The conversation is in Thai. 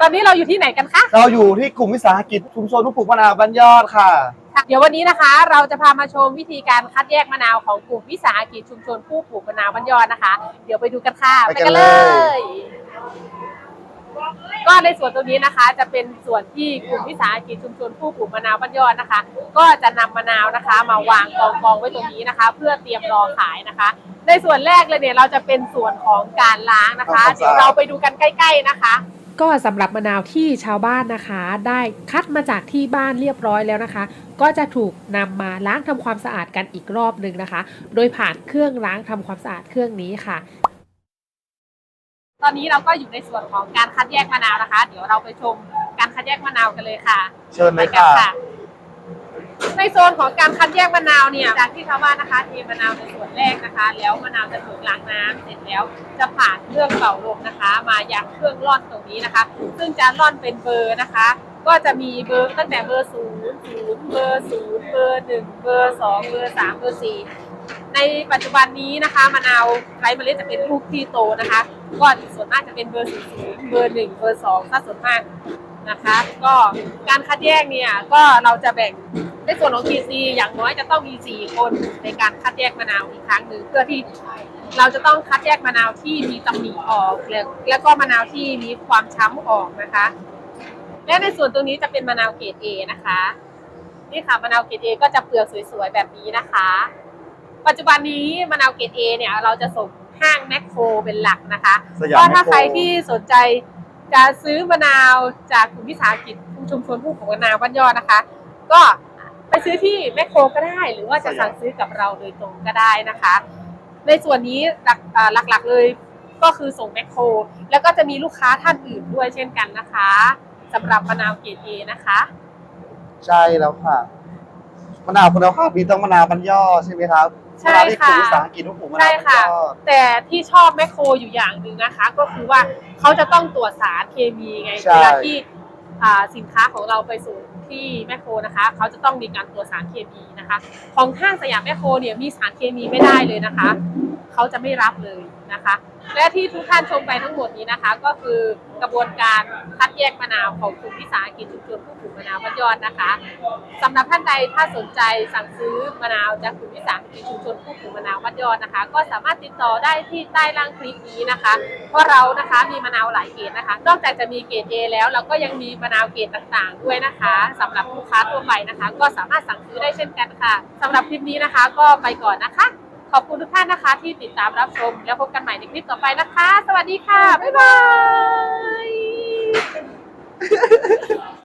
ตอนนี้เราอยู่ที่ไหนกันคะ เราอยู่ที่กลุ่มวิสาหกิจชุมชนผู้ปลูกมะนาวบ้านยอดค่ะ เดี๋ยววันนี้นะคะ เราจะพามาชมวิธีการคัดแยกมะนาวของกลุ่มวิสาหกิจชุมชนผู้ปลูกมะนาวบ้านยอดนะคะ เดี๋ยวไปดูกันค่ะไปกันเลย ก็ในส่วนตรงนี้นะคะ จะเป็นส่วนที่กลุ่มวิสาหกิจชุมชนผู้ปลูกมะนาวบ้านยอดนะคะ ก็จะนำมะนาวนะคะ มาวางกองกองๆไว้ตรงนี้นะคะ เพื่อเตรียมรอขายนะคะ ในส่วนแรกเลยเนี่ยเราจะเป็นส่วนของการล้างนะคะเดี๋ยวเราไปดูกันใกล้ ๆนะคะ ก็สำหรับมะนาวที่ชาวบ้านนะคะ ได้คัดมาจากที่บ้านเรียบร้อยแล้วนะคะ ก็จะถูกนำมาล้างทำความสะอาดกันอีกรอบหนึ่งนะคะ โดยผ่านเครื่องล้างทำความสะอาดเครื่องนี้ค่ะ ตอนนี้เราก็อยู่ในส่วนของการคัดแยกมะนาวนะคะ เดี๋ยวเราไปชมการคัดแยกมะนาวกันเลยค่ะเชิญเลยไปกันค่ะ ในโซนของการคัดแยกมะนาวเนี่ยจากที่ชาวบ้านนะคะเทมะนาวในส่วนแรกนะคะ แล้วมะนาวจะถูกล้างน้ำเสร็จแล้วจะผ่านเครื่องเป่าลมนะคะ มายังเครื่องร่อนตรงนี้นะคะ ซึ่งจะร่อนเป็นเบอร์นะคะ ก็จะมีเบอร์ตั้งแต่เบอร์ศูนย์ศูนย์เบอร์ศูนย์เบอร์หนึ่งเบอร์สองเบอร์สามเบอร์สี่ในปัจจุบันนี้นะคะมะนาวไร้เมล็ดจะเป็นลูกที่โตนะคะก็ส่วนมากจะเป็นเบอร์ศูนย์เบอร์หนึ่งเบอร์สองถ้าส่วนมากนะคะ ก็การคัดแยกเนี่ยก็เราจะแบ่ง ในส่วนของ QC อย่างน้อยจะต้องมี 4 คนในการคัดแยกมะนาวอีกครั้งหนึ่งเพื่อที่เราจะต้องคัดแยกมะนาวที่มีตำหนิออกแล้วแล้วก็มะนาวที่มีความช้ำออกนะคะ และในส่วนตรงนี้จะเป็นมะนาวเกรด A นะคะนี่ค่ะมะนาวเกรด A ก็จะเปลือกสวยๆแบบนี้นะคะ ปัจจุบันนี้มะนาวเกรด A เนี่ยเราจะส่งห้างแมคโครเป็นหลักนะคะสยามก็ถ้าแมคโคร ใครที่สนใจจะซื้อมะนาวจากกลุ่มวิสาหกิจชุมชนผู้ปลูกมะนาวบ้านยอดนะคะ ก็ ไปซื้อที่แมคโครก็ได้ หรือว่าจะสั่งซื้อกับเราโดยตรงก็ได้นะคะ ในส่วนนี้หลักอ่าหลักๆเลยก็คือส่งแมคโคร แล้วก็จะมีลูกค้าท่านอื่นด้วยเช่นกันนะคะสำหรับมะนาวเกรดเอนะคะ ใช่แล้วค่ะมะนาวคุณภาพมีต้องมะนาวบ้านยอดใช่ไหมครับใช่มะนาวที่กลุ่มค่ะวิสาหกิจผู้ปลูกมะใช่นาวบ้านค่ะยอดแต่ที่ชอบแมคโครอยู่อย่างหนึ่งนะคะ ก็คือว่าเขาจะต้องตรวจสารเคมีไงใช่เวลาที่อ่า สินค้าของเราไปสู่ที่แมคโครนะคะเขาจะต้องมีการตรวจสารเคมีนะคะ ของห้างสยามแมคโครเนี่ยมีสารเคมีไม่ได้เลยนะคะ เขาจะไม่รับเลยนะคะ และที่ทุกท่านชมไปทั้งหมดนี้นะคะ ก็คือกระบวนการคัดแยกมะนาวของกลุ่มวิสาหกิจชุมชนผู้ปลูกมะนาวพันยอดนะคะสำหรับท่านใดถ้าสนใจสั่งซื้อมะนาวจากกลุ่มวิสาหกิจชุมชนผู้ปลูกมะนาวพันยอดนะคะ ก็สามารถติดต่อได้ที่ใต้ล่างคลิปนี้นะคะ เพราะเรานะคะมีมะนาวหลายเกรดนะคะ นอกจากจะมีเกรด A แล้วเราก็ยังมีมะนาวเกรดต่างๆ ด้วยนะคะสำหรับลูกค้าทั่วไปนะคะ ก็สามารถสั่งซื้อได้เช่นกันค่ะสำหรับคลิปนี้นะคะ ก็ไปก่อนนะคะ ขอบคุณทุกท่านนะคะ ที่ติดตามรับชม แล้วพบกันใหม่ในคลิปต่อไปนะคะ สวัสดีค่ะ บ๊ายบาย